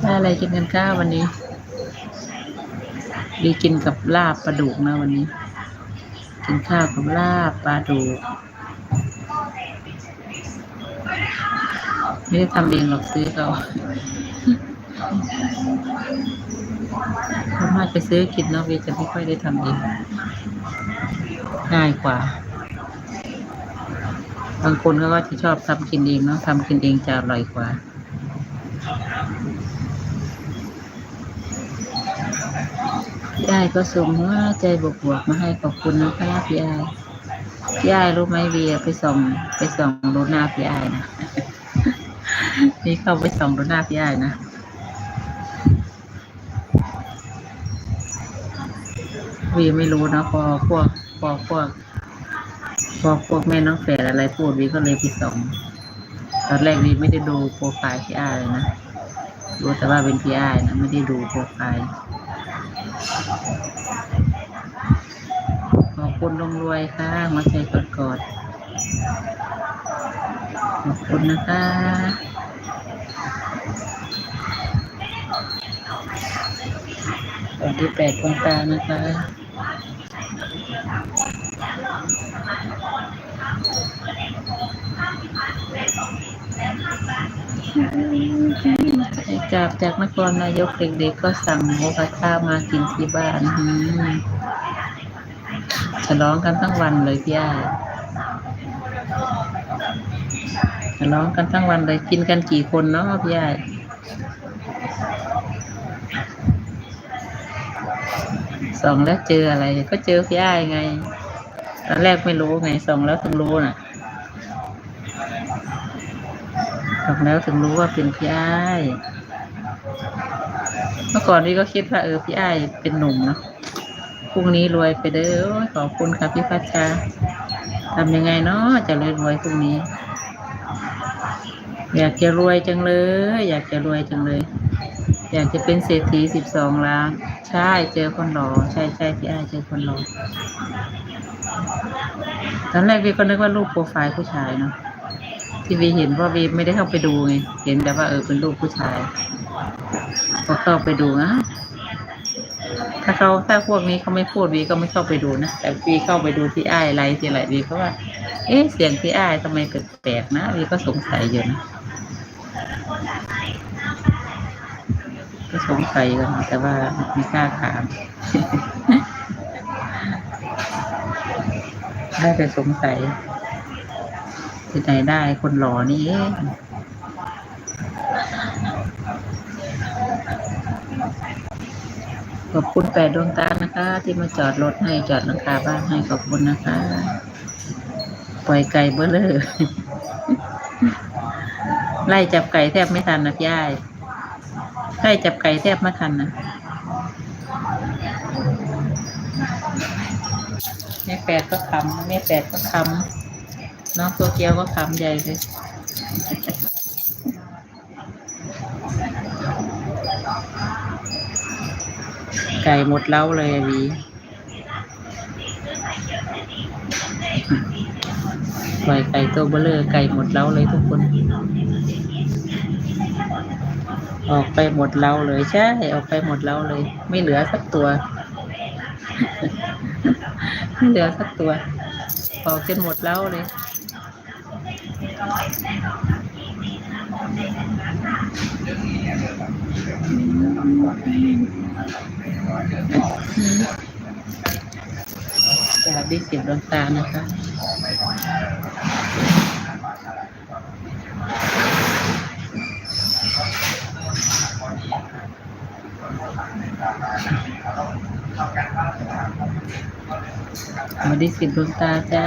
ได้อะไรกินกันข้าววันนี้ ดีกินกับลาบปลาดุกนะวันนี้ กินข้าวกับลาบปลาดุกไม่ได้ทำเองหรอกซื้อเขาสามารถไปซื้อกินเนาะเวีจะไม่ค่อยได้ทำเองง่ายกว่า บางคนเขาก็จะชอบทำกินเองเนาะทำกินเองจะอร่อยกว่าพี่อ้ายก็ส่งว่าใจบวกๆมาให้ขอบคุณนะคะพี่อ้ายพี่ายรู้ไหมเวียไปส่งไปส่งรถหน้าพี่อ้ายนะนี่เข้าไปส่องรถหน้าพี่อ้ายนะวีไม่รู้นะพอพวกพอพวก พอพวกแม่น้องแฝดอะไรพูดวีก็เลยไปส่องตอนแรกวีไม่ได้ดูโปรไฟล์พี่อ้ายเลยนะรู้แต่ว่าเป็นพี่อ้ายนะไม่ได้ดูโปรไฟล์ขอบคุณลงรวยค่ะมาใจกอดกอดขอบคุณนะคะตอนที่แปดดวงตานะคะ จากจากนครนายกเด็กๆก็สั่งหมูกระทะมากินที่บ้านอืมฉลองกันทั้งวันเลยพี่อายฉลองกันทั้งวันเลยกินกันกี่คนเนาะพี่อายส่องแล้วเจออะไร ก็เจอพี่อายไงตอนแรกไม่รู้ไงส่องแล้วถึงรู้น่ะส่องแล้วถึงรู้ว่าเป็นพี่อ้าย เมื่อก่อนนี่ก็คิดว่าเออพี่ไอเป็นหนุ่มเนาะพรุ่งนี้รวยไปเด้อขอบคุณครับพี่พัชชาทำยังไงเนาะจะรวยรวยพรุ่งนี้ อยากจะรวยจังเลย อยากจะรวยจังเลย อยากจะเป็นเศรษฐีสิบสองล้านใช่เจอคนหล่อใช่ใช่พี่ไอเจอคนหล่อตอนแรกวีก็นึกว่ารูปโปรไฟล์ผู้ชายเนาะที่วีเห็นว่าวีไม่ได้เข้าไปดูไงเห็นแต่ว่าเออเป็นรูปผู้ชาย พอเข้าไปดูนะ ถ้าเขาถ้าพวกนี้เขาไม่พูดวีก็ไม่เข้าไปดูนะ แต่วีเข้าไปดูพี่อ้ายไลฟ์ทีไรวีก็ว่า เอ๊ะเสียงพี่อ้ายทำไมแปลกๆนะวีก็สงสัยอยู่นะก็สงสัยกันแต่ว่าไม่กล้าถามได้แต่สงสัยที่ไหนได้คนหล่อนี่เอง ขอบคุณแปดดวงตานะคะ ที่มาจอดรถให้จอดหลังคาบ้านให้ขอบคุณนะคะ ปล่อยไก่เบ้อเลยไล่จับไก่แทบไม่ทันนะพี่อ้ายไล่จับไก่แทบไม่ทันนะแม่แปดก็ขำแม่แปดก็ขำน้องตัวเกียวก็ขำใหญ่เลย ไก่หมดเล้าเลยอะวีปล่อยไก่ตัวเบลอไก่หมดเล้าเลยทุกคน ออกไปหมดเล้าเลยใช่ออกไปหมดเล้าเลย ไม่เหลือสักตัว ไม่เหลือสักตัวออกจนหมดเล้าเลย สวัสดีสิบดวงตานะคะสวัสดีสิบดวงตาจ้า